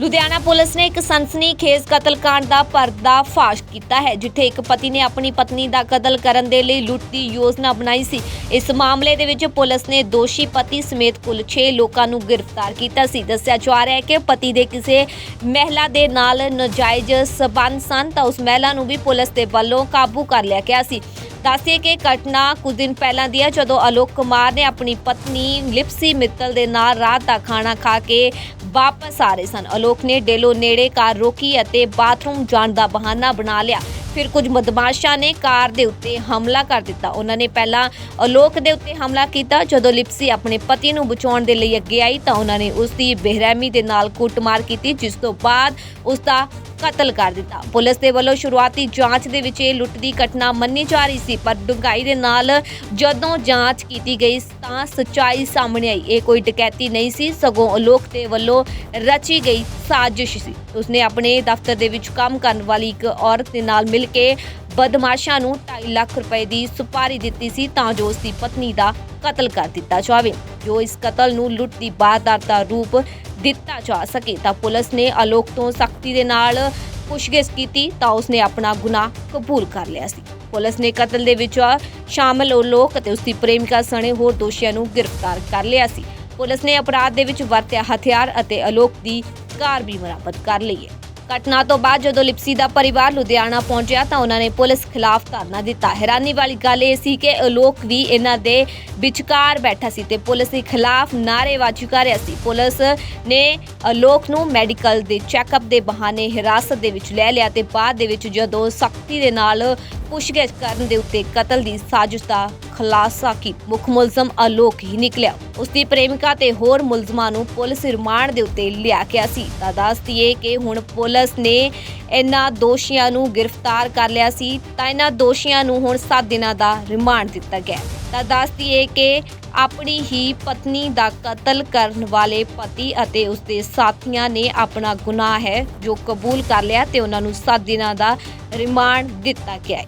Ludhiana police ਨੇ ਇੱਕ ਸਨਸਨੀਖੇਜ਼ ਕਤਲकांड ਦਾ ਪਰਦਾਫਾਸ਼ ਕੀਤਾ ਹੈ, ਜਿੱਥੇ ਇੱਕ ਪਤੀ ਨੇ ਆਪਣੀ ਪਤਨੀ ਦਾ ਕਤਲ ਕਰਨ ਦੇ ਲਈ ਲੁੱਟ ਦੀ ਯੋਜਨਾ ਬਣਾਈ ਸੀ। ਇਸ ਮਾਮਲੇ ਦੇ ਵਿੱਚ ਪੁਲਿਸ ਨੇ ਦੋਸ਼ੀ ਪਤੀ ਸਮੇਤ ਕੁੱਲ 6 ਲੋਕਾਂ ਨੂੰ ਗ੍ਰਿਫਤਾਰ ਕੀਤਾ ਸੀ। ਦੱਸਿਆ ਜਾ ਰਿਹਾ ਹੈ ਕਿ ਪਤੀ ਦੇ ਕਿਸੇ ਮਹਿਲਾ ਦੇ ਨਾਲ ਨਜਾਇਜ਼ ਸਬੰਧ ਸਨ ਤਾਂ ਉਸ ਮਹਿਲਾ ਨੂੰ ਵੀ ਪੁਲਿਸ ਦੇ ਵੱਲੋਂ ਕਾਬੂ ਕਰ ਲਿਆ ਗਿਆ ਸੀ। ਦੱਸਿਏ ਕਿ ਘਟਨਾ ਕੁਝ ਦਿਨ ਪਹਿਲਾਂ ਦੀ ਹੈ, ਜਦੋਂ ਅਲੋਕ ਕੁਮਾਰ ਨੇ ਆਪਣੀ ਪਤਨੀ ਲਿਪਸੀ ਮਿੱਤਲ ਦੇ ਨਾਲ ਰਾਤ ਦਾ ਖਾਣਾ ਖਾ ਕੇ ਵਾਪਸ ਆ ਰਹੇ ਸਨ। ਅਲੋਕ ਨੇ ਡੇਲੋ ਨੇੜੇ ਕਾਰ ਰੋਕੀ ਅਤੇ ਬਾਥਰੂਮ ਜਾਣ ਦਾ ਬਹਾਨਾ ਬਣਾ ਲਿਆ। ਫਿਰ ਕੁਝ ਬਦਮਾਸ਼ਾਂ ਨੇ ਕਾਰ ਦੇ ਉੱਤੇ ਹਮਲਾ ਕਰ ਦਿੱਤਾ। ਉਹਨਾਂ ਨੇ ਪਹਿਲਾਂ ਅਲੋਕ ਦੇ ਉੱਤੇ ਹਮਲਾ ਕੀਤਾ। ਜਦੋਂ ਲਿਪਸੀ ਆਪਣੇ ਪਤੀ ਨੂੰ ਬਚਾਉਣ ਦੇ ਲਈ ਅੱਗੇ ਆਈ ਤਾਂ ਉਹਨਾਂ ਨੇ ਉਸ ਦੀ ਬੇਰਹਿਮੀ ਦੇ ਨਾਲ ਕੁੱਟਮਾਰ ਕੀਤੀ, ਜਿਸ ਤੋਂ ਬਾਅਦ ਉਸ ਦਾ ਕਤਲ ਕਰ ਦਿੱਤਾ। ਪੁਲਿਸ ਦੇ ਵੱਲੋਂ ਸ਼ੁਰੂਆਤੀ ਜਾਂਚ ਦੇ ਵਿੱਚ ਇਹ ਲੁੱਟ ਦੀ ਘਟਨਾ ਮੰਨੀ ਜਾ ਰਹੀ ਸੀ, ਪਰ ਡੂੰਘਾਈ ਦੇ ਨਾਲ ਜਦੋਂ ਜਾਂਚ ਕੀਤੀ ਗਈ ਤਾਂ ਸੱਚਾਈ ਸਾਹਮਣੇ ਆਈ। ਇਹ ਕੋਈ ਡਕੈਤੀ ਨਹੀਂ ਸੀ, ਸਗੋਂ ਅਲੋਕ ਦੇ ਵੱਲੋਂ ਰਚੀ ਗਈ ਸਾਜ਼ਿਸ਼ ਸੀ। ਉਸਨੇ ਆਪਣੇ ਦਫ਼ਤਰ ਦੇ ਵਿੱਚ ਕੰਮ ਕਰਨ ਵਾਲੀ ਇੱਕ ਔਰਤ ਦੇ ਨਾਲ ਮਿਲ ਕੇ ਬਦਮਾਸ਼ਾਂ ਨੂੰ 2.5 ਲੱਖ ਰੁਪਏ ਦੀ ਸੁਪਾਰੀ ਦਿੱਤੀ ਸੀ, ਤਾਂ ਜੋ ਉਸ ਦੀ ਪਤਨੀ ਦਾ ਕਤਲ ਕਰ ਦਿੱਤਾ ਜਾਵੇ। ਜੋ ਇਸ ਕਤਲ ਨੂੰ ਲੁੱਟ ਦੀ ਵਾਰਦਾਤ ਦਾ ਰੂਪ ਦਿੱਤਾ ਜਾ ਸਕੇ, ਤਾਂ ਪੁਲਿਸ ਨੇ ਅਲੋਕ ਤੋਂ ਸਖਤੀ ਦੇ ਨਾਲ ਪੁੱਛਗਿੱਛ ਕੀਤੀ, ਤਾਂ ਉਸਨੇ ਆਪਣਾ ਗੁਨਾਹ ਕਬੂਲ ਕਰ ਲਿਆ ਸੀ। ਪੁਲਿਸ ਨੇ ਕਤਲ ਦੇ ਵਿੱਚ ਸ਼ਾਮਲ ਉਹ ਲੋਕ ਅਤੇ ਉਸਦੀ ਪ੍ਰੇਮਿਕਾ ਸਣੇ ਹੋਰ ਦੋਸ਼ੀਆਂ ਨੂੰ ਗ੍ਰਿਫਤਾਰ ਕਰ ਲਿਆ ਸੀ। ਪੁਲਿਸ ਨੇ ਅਪਰਾਧ ਦੇ ਵਿੱਚ ਵਰਤਿਆ ਹਥਿਆਰ ਅਤੇ ਅਲੋਕ ਦੀ ਕਾਰ ਵੀ ਬਰਾਮਦ ਕਰ ਲਈ ਹੈ। ਘਟਨਾ ਤੋਂ ਬਾਅਦ ਜਦੋਂ ਲਿਪਸੀ ਦਾ ਪਰਿਵਾਰ ਲੁਧਿਆਣਾ ਪਹੁੰਚਿਆ ਤਾਂ ਉਹਨਾਂ ਨੇ ਪੁਲਿਸ ਖਿਲਾਫ ਧਰਨਾ ਦਿੱਤਾ। ਹੈਰਾਨੀ ਵਾਲੀ ਗੱਲ ਇਹ ਸੀ ਕਿ ਅਲੋਕ ਵੀ ਇਹਨਾਂ ਦੇ ਵਿਚਕਾਰ ਬੈਠਾ ਸੀ ਤੇ ਪੁਲਿਸ ਦੇ ਖਿਲਾਫ ਨਾਅਰੇਬਾਜ਼ੀ ਕਰ ਰਿਹਾ ਸੀ। ਪੁਲਿਸ ਨੇ ਅਲੋਕ ਨੂੰ ਮੈਡੀਕਲ ਦੇ ਚੈੱਕਅਪ ਦੇ ਬਹਾਨੇ ਹਿਰਾਸਤ ਦੇ ਵਿੱਚ ਲੈ ਲਿਆ ਤੇ ਬਾਅਦ ਦੇ ਵਿੱਚ ਜਦੋਂ ਸਖਤੀ ਦੇ ਨਾਲ ਪੁੱਛਗਿੱਛ ਕਰਨ ਦੇ ਉੱਤੇ ਕਤਲ ਦੀ ਸਾਜ਼ਿਸ਼ ਦਾ ਖੁਲਾਸਾ ਕੀ? ਮੁੱਖ ਮੁਲਜ਼ਮ ਅਲੋਕ ਹੀ ਨਿਕਲਿਆ। ਉਸ ਦੀ ਪ੍ਰੇਮਿਕਾ ਤੇ ਹੋਰ ਮੁਲਜ਼ਮਾਂ ਨੂੰ ਪੁਲਿਸ ਰਿਮਾਂਡ ਦੇ ਉੱਤੇ ਲਿਆ ਗਿਆ ਸੀ। ਤਾਂ ਦੱਸਦੀਏ ਕਿ ਹੁਣ ਪੁਲਿਸ ਨੇ ਇਹਨਾਂ ਦੋਸ਼ੀਆਂ ਨੂੰ ਗ੍ਰਿਫਤਾਰ ਕਰ ਲਿਆ ਸੀ। ਤਾਂ ਇਹਨਾਂ ਦੋਸ਼ੀਆਂ ਨੂੰ ਹੁਣ 7 ਦਿਨਾਂ ਦਾ ਰਿਮਾਂਡ ਦਿੱਤਾ ਗਿਆ ਤਾਂ ਦੱਸਦੀਏ ਕਿ ਆਪਣੀ ਹੀ ਪਤਨੀ ਦਾ ਕਤਲ ਕਰਨ ਵਾਲੇ ਪਤੀ ਅਤੇ ਉਸ ਦੇ ਸਾਥੀਆਂ ਨੇ ਆਪਣਾ ਗੁਨਾਹ ਹੈ ਜੋ ਕਬੂਲ ਕਰ ਲਿਆ ਤੇ ਉਹਨਾਂ ਨੂੰ 7 ਦਿਨਾਂ ਦਾ ਰਿਮਾਂਡ ਦਿੱਤਾ ਗਿਆ ਹੈ।